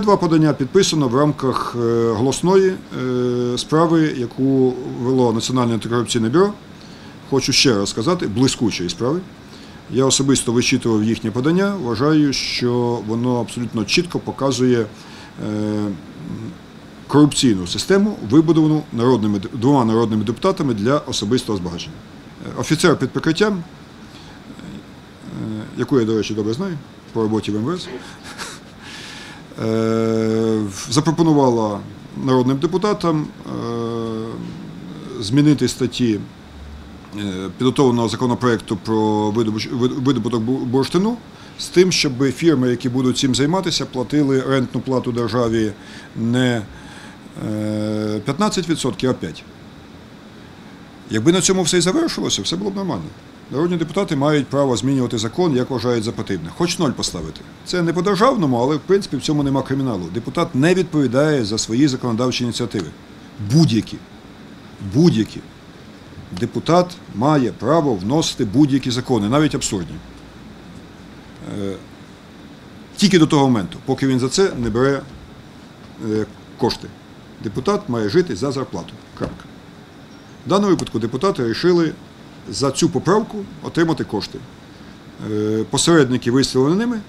Два подання підписано в рамках е, голосної е, справи, яку вело Національне антикорупційне бюро. Хочу ще раз сказати, блискучої справи. Я особисто вичитував їхнє подання. Вважаю, що воно абсолютно чітко показує е, корупційну систему, вибудовану народними двома народними депутатами для особистого збагачення. Офіцер під прикриттям, яку я, до речі, добре знаю по роботі в МВС, запропонувала народним депутатам е, змінити статті е, підготовленого законопроекту про видобуток бурштину з тим, щоб фірми, які будуть цим займатися, платили рентну плату державі не е, 15%, а 5%. Якби на цьому все і завершилося, все було б нормально. Народні депутати мають право змінювати закон, як вважають за потрібне. Хоч ноль поставити. Це не по-державному, але в принципі в цьому нема криміналу. Депутат не відповідає за свої законодавчі ініціативи. Будь-які. Будь-які. Депутат має право вносити будь-які закони, навіть абсурдні. Е, Тільки до того моменту, поки він за це не бере е, кошти. Депутат має жити за зарплату. Крапка. В даному випадку депутати вирішили за цю поправку отримати кошти. Е, Посередники виставлені ними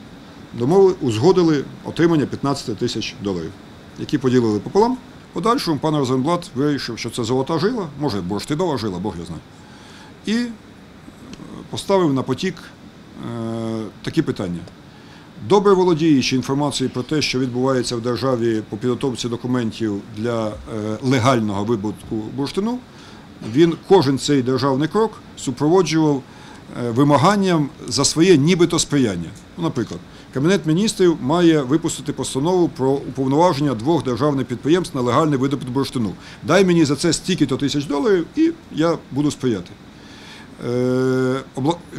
домовили, узгодили отримання 15 тисяч доларів, які поділили пополам. Подальшому пан Розенблат вирішив, що це золота жила, може бурштинова жила, Бог його знає. І е, поставив на потік е, такі питання. Добре володіючи інформацією про те, що відбувається в державі по підготовці документів для легального вибутку бурштину, він кожен цей державний крок супроводжував е, вимаганням за своє нібито сприяння. Ну, наприклад, Кабінет міністрів має випустити постанову про уповноваження двох державних підприємств на легальний видобут бурштину. Дай мені за це стільки-то тисяч доларів, і я буду сприяти. Е,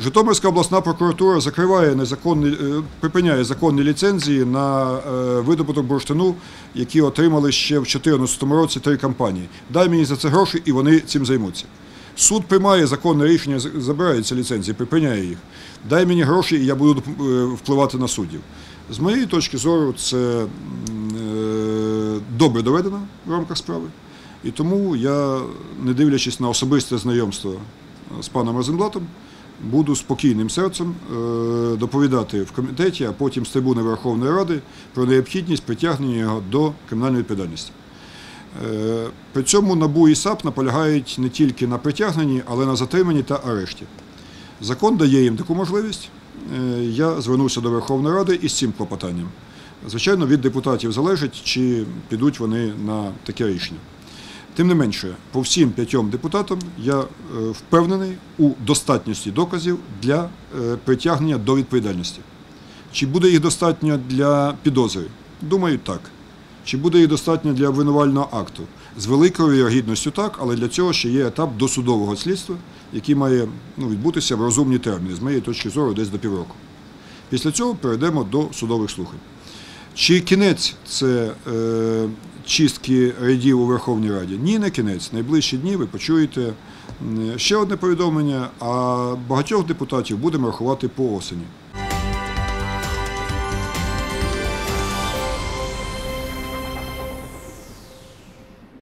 Житомирська обласна прокуратура закриває незаконні, е, припиняє законні ліцензії на е, видобуток бурштину, які отримали ще в 2014 році три компанії. Дай мені за це гроші, і вони цим займуться. Суд приймає законне рішення, забирає ці ліцензії, припиняє їх. Дай мені гроші, і я буду впливати на суддів. З моєї точки зору, це добре доведено в рамках справи. І тому я, не дивлячись на особисте знайомство з паном Розенблатом, буду спокійним серцем е, доповідати в комітеті, а потім з трибуни Верховної Ради про необхідність притягнення його до кримінальної відповідальності. Е, При цьому НАБУ і САП наполягають не тільки на притягненні, але й на затриманні та арешті. Закон дає їм таку можливість. Е, Я звернувся до Верховної Ради із цим клопотанням. Звичайно, від депутатів залежить, чи підуть вони на таке рішення. Тим не менше, по всім п'ятьом депутатам я е, впевнений у достатності доказів для е, притягнення до відповідальності. Чи буде їх достатньо для підозри? Думаю, так. Чи буде їх достатньо для обвинувального акту? З великою вірогідністю так, але для цього ще є етап досудового слідства, який має ну, відбутися в розумні терміни, з моєї точки зору, десь до півроку. Після цього перейдемо до судових слухань. Чи кінець це е, чистки рядів у Верховній Раді? Ні, не кінець. Найближчі дні ви почуєте ще одне повідомлення, а багатьох депутатів будемо рахувати по осені.